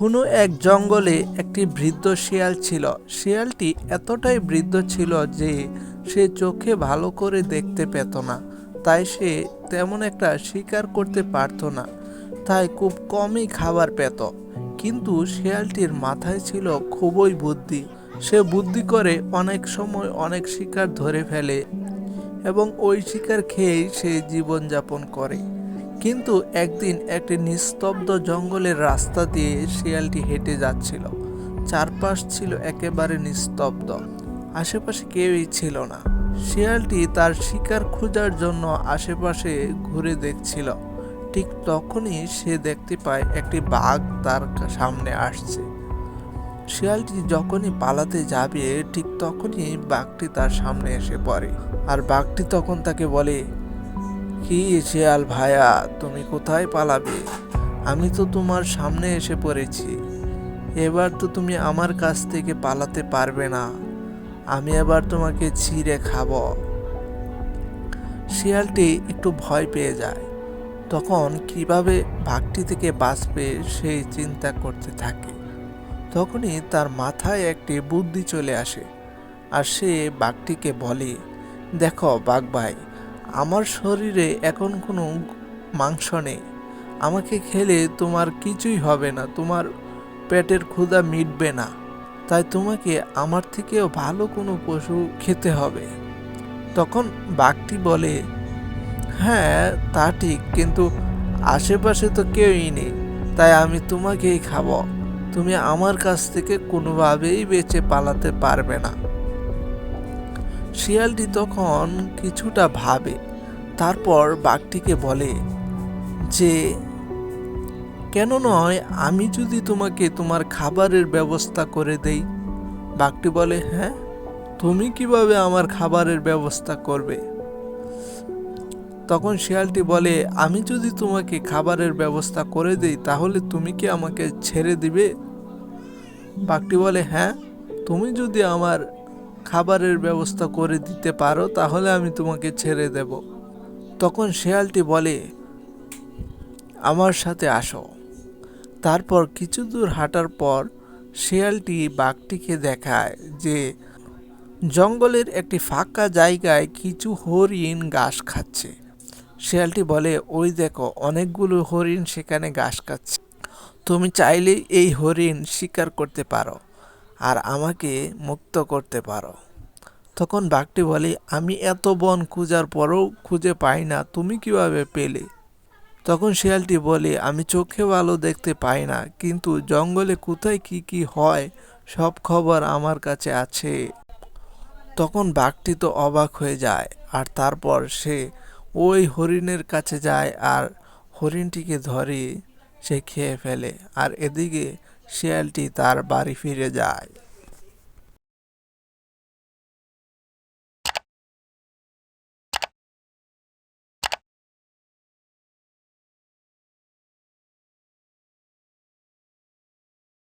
কোনো এক জঙ্গলে একটি বৃদ্ধ শিয়াল ছিল। শিয়ালটি এতটাই বৃদ্ধ ছিল যে সে চোখে ভালো করে দেখতে পেত না। তাই সে তেমন একটা শিকার করতে পারতো না। তাই খুব কমই খাবার পেত। কিন্তু শিয়ালটির মাথায় ছিল খুবই বুদ্ধি। সে বুদ্ধি করে অনেক সময় অনেক শিকার ধরে ফেলে এবং ওই শিকার খেয়েই সে জীবনযাপন করে। কিন্তু একদিন একটি নিস্তব্ধ জঙ্গলের রাস্তা দিয়ে শিয়ালটি হেঁটে যাচ্ছিল। চারপাশ ছিল একেবারে নিস্তব্ধ। আশেপাশে কেউই ছিল না। শিয়ালটি তার শিকার খোঁজার জন্য আশেপাশে ঘুরে দেখছিল। ঠিক তখনই সে দেখতে পায় একটি বাঘ তার সামনে আসছে। শিয়ালটি যখনই পালাতে যাবে, ঠিক তখনই বাঘটি তার সামনে এসে পড়ে। আর বাঘটি তখন তাকে বলে কি শিয়াল ভায়া, তুমি কোথায় পালাবে? আমি তো তোমার সামনে এসে পড়েছি। এবার তো তুমি আমার কাছ থেকে পালাতে পারবে না। আমি এবার তোমাকে ছিঁড়ে খাব। শিয়ালটি একটু ভয় পেয়ে যায়। তখন কীভাবে বাঘটি থেকে বাঁচবে সেই চিন্তা করতে থাকে। তখনই তার মাথায় একটি বুদ্ধি চলে আসে। আর সে বাঘটিকে বলে, দেখো বাঘ ভাই আমার শরীরে এখন কোনো মাংস নেই। আমাকে খেলে তোমার কিছুই হবে না, তোমার পেটের ক্ষুধা মিটবে না। তাই তোমাকে আমার থেকেও ভালো কোনো পশু খেতে হবে। তখন বাঘটি বলে হ্যাঁ তা ঠিক, কিন্তু আশেপাশে তো কেউই নেই, তাই আমি তোমাকেই খাব। তুমি আমার কাছ থেকে কোনোভাবেই বেঁচে পালাতে পারবে না। শিয়ালটি তখন কিছুটা ভাবে, তারপর বাঘটিকে বলে, যে, কেন নয় আমি যদি তোমাকে তোমার খাবারের ব্যবস্থা করে দেই? বাঘটি বলে হ্যাঁ তুমি কীভাবে আমার খাবারের ব্যবস্থা করবে? তখন শিয়ালটি বলে, আমি যদি তোমাকে খাবারের ব্যবস্থা করে দেই, তাহলে তুমি কি আমাকে ছেড়ে দিবে? বাঘটি বলে হ্যাঁ তুমি যদি আমার খাবারের ব্যবস্থা করে দিতে পারো, তাহলে আমি তোমাকে ছেড়ে দেব। তখন শেয়ালটি বলে, আমার সাথে আসো। তারপর কিছু দূর হাঁটার পর শেয়ালটি বাঘটিকে দেখায় যে জঙ্গলের একটি ফাঁকা জায়গায় কিছু হরিণ ঘাস খাচ্ছে। শেয়ালটি বলে, ওই দেখো, অনেকগুলো হরিণ সেখানে ঘাস খাচ্ছে। তুমি চাইলেই এই হরিণ শিকার করতে পারো। আর আমাকে মুক্ত করতে পারো। তখন বাঘটি বলে, আমি এত বন খুঁজার পরও খুঁজে পাই না, তুমি কীভাবে পেলে? তখন শিয়ালটি বলে, আমি চোখে ভালো দেখতে পাই না, কিন্তু জঙ্গলে কোথায় কি কি হয়, সব খবর আমার কাছে আছে। তখন বাঘটি তো অবাক হয়ে যায়, আর তারপর সে ওই হরিণের কাছে যায়, আর হরিণটিকে ধরে সে খেয়ে ফেলে। আর এদিকে শিয়ালটি তার বাড়ি ফিরে যায়।